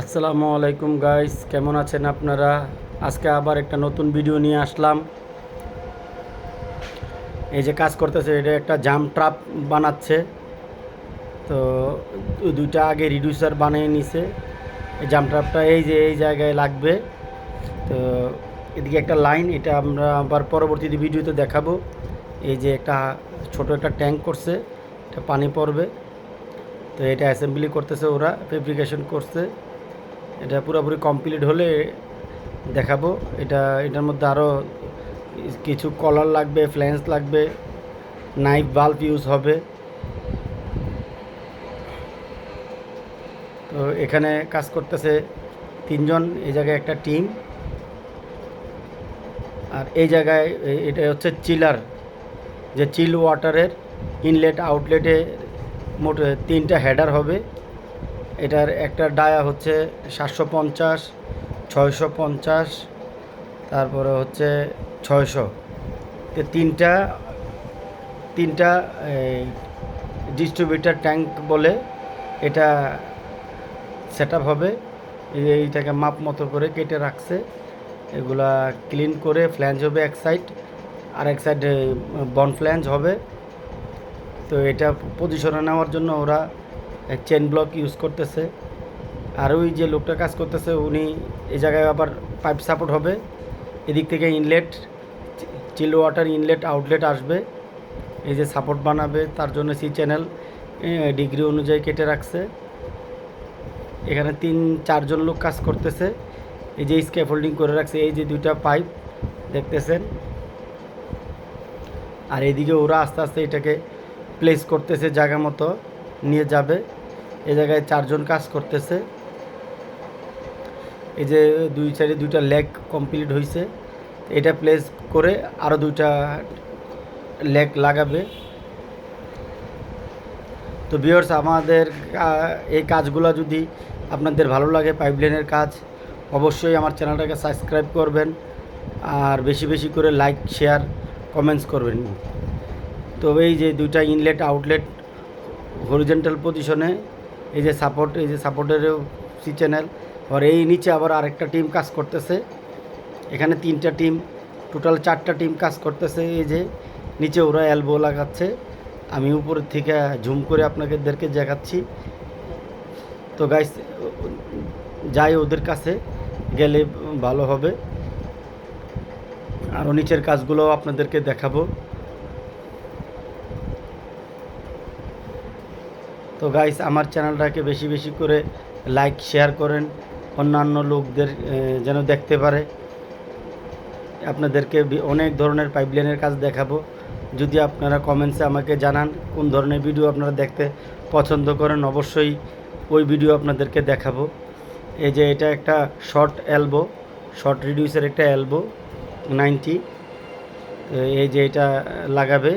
আসসালামু আলাইকুম গাইস, কেমন আছেন আপনারা? আজকে আবার একটা নতুন ভিডিও নিয়ে আসলাম। এই যে কাজ করতেছে, এটা একটা জাম ট্রাপ বানাচ্ছে। তো দুইটা আগে রিডিউসার বানিয়ে নিছে। এই জাম ট্রাপটা এই যে এই জায়গায় লাগবে। তো এদিকে একটা লাইন এটা আমরা আবার পরবর্তীতে ভিডিওতে দেখাবো। এই যে একটা ছোট একটা ট্যাঙ্ক করছে, এটা পানি পড়বে। তো এটা অ্যাসেম্বলি করতেছে ওরা ফেব্রিকেশন করছে। এটা পুরোপুরি কমপ্লিট হলে দেখাবো। এটা, এটার মধ্যে আরও কিছু কলার লাগবে ফ্ল্যান্স লাগবে নাইফ বাল্ব ইউজ হবে। তো এখানে কাজ করতেছে তিনজন, এই জায়গায় একটা টিম আর এই জায়গায়, এটা হচ্ছে চিলার যে চিল ওয়াটারের ইনলেট আউটলেটে মোট তিনটা হেডার হবে। এটার একটা ডায়া হচ্ছে সাতশো পঞ্চাশ, ছয়শো পঞ্চাশ, তারপরে হচ্ছে ছয়শো। তো তিনটা তিনটা ডিস্ট্রিবিউটার ট্যাঙ্ক বলে এটা সেট হবে। এইটাকে মাপ মতো করে কেটে রাখছে। এগুলা ক্লিন করে ফ্ল্যাঞ্জ হবে এক সাইড আর এক সাইড বন ফ্ল্যাঞ্জ হবে। তো এটা পজিশনে নেওয়ার জন্য ওরা চেন ব্লক ইউজ করতেছে। আর ওই যে লোকটা কাজ করতেছে, উনি এই জায়গায় আবার পাইপ সাপোর্ট হবে। এদিক থেকে inlet chill water inlet outlet আসবে। এই যে সাপোর্ট বানাবে, তার জন্য সি চ্যানেল ডিগ্রি অনুযায়ী কেটে রাখছে। এখানে তিন, চারজন লোক কাজ করতেছে। এই যে স্ক্যাফোল্ডিং করে রাখছে, এই যে দুইটা পাইপ দেখতেছেন? আর এদিকে ওরা আস্তে আস্তে এটাকে প্লেস করতেছে জায়গা মতো। নিয়ে যাবে। এ জায়গায় চারজন কাজ করতেছে। এই যে দুই সাইডে দুইটা লেগ কমপ্লিট হয়েছে এটা প্লেস করে আরও দুইটা লেগ লাগাবে। তো বিয়ার্স আমাদের এই কাজগুলো যদি আপনাদের ভালো লাগে, পাইপলাইনের কাজ, অবশ্যই আমার চ্যানেলটাকে সাবস্ক্রাইব করবেন। আর বেশি বেশি করে লাইক, শেয়ার, কমেন্টস করবেন। তো এই যে দুইটা ইনলেট, আউটলেট হরিজেন্টাল পজিশনে এই যে সাপোর্ট এই যে সাপোর্টেরও সি চ্যানেল আর এই নিচে আবার আরেকটা টিম কাজ করতেছে। এখানে তিনটা টিম টোটাল চারটা টিম কাজ করতেছে। এই যে নিচে ওরা অ্যালবো লাগাচ্ছে। আমি উপরের থেকে ঝুম করে আপনাদেরকে দেখাচ্ছি। তো গাইস যাই ওদের কাছে গেলে ভালো হবে। আরও নিচের কাজগুলো আপনাদেরকে দেখাবো। তো গাইস আমার চ্যানেলটাকে বেশি বেশি করে লাইক শেয়ার করেন। অন্যান্য লোকদের যেন দেখতে পারে। আপনাদেরকে অনেক ধরনের পাইপলাইনের কাজ দেখাবো। যদি আপনারা কমেন্টসে আমাকে জানান, কোন ধরনের ভিডিও আপনারা দেখতে পছন্দ করেন, অবশ্যই ওই ভিডিও আপনাদেরকে দেখাবো। এই যে এটা একটা শর্ট অ্যালবো শর্ট রিডিউসের একটা অ্যালবো নাইনটি এই যে এটা লাগাবে।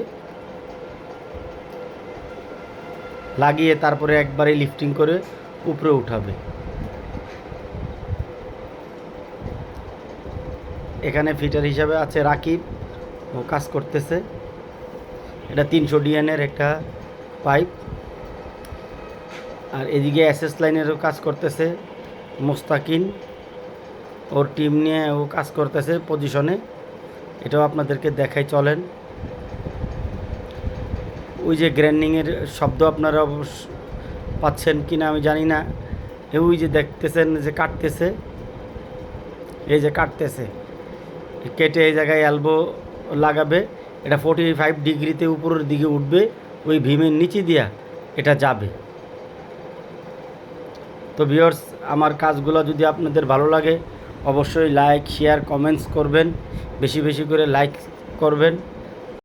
লাগিয়ে তারপরে একবারে লিফটিং করে উপরে উঠাবে। এখানে ফিটার হিসাবে আছে রাকিব, ও কাজ করতেছে। এটা তিনশো ডিএনের একটা পাইপ আর এদিকে এসএস লাইনেরও কাজ করতেছে মোস্তাকিন। ওর টিম নিয়ে ও কাজ করতেছে পজিশনে এটাও আপনাদেরকে দেখাই চলেন। ওই যে গ্র্যান্ডিংয়ের শব্দ আপনারা অবশ্য পাচ্ছেন কি না আমি জানি না। ওই যে দেখতেছেন যে কাটতেছে। এই যে কাটতেছে। কেটে এই জায়গায় অ্যালবো লাগাবে। এটা ফোর্টি ফাইভ ডিগ্রিতে উপরের দিকে উঠবে। ওই ভীমের নিচে দিয়া এটা যাবে। তো ভিওর্স আমার কাজগুলো যদি আপনাদের ভালো লাগে, অবশ্যই লাইক শেয়ার কমেন্টস করবেন। বেশি বেশি করে লাইক করবেন।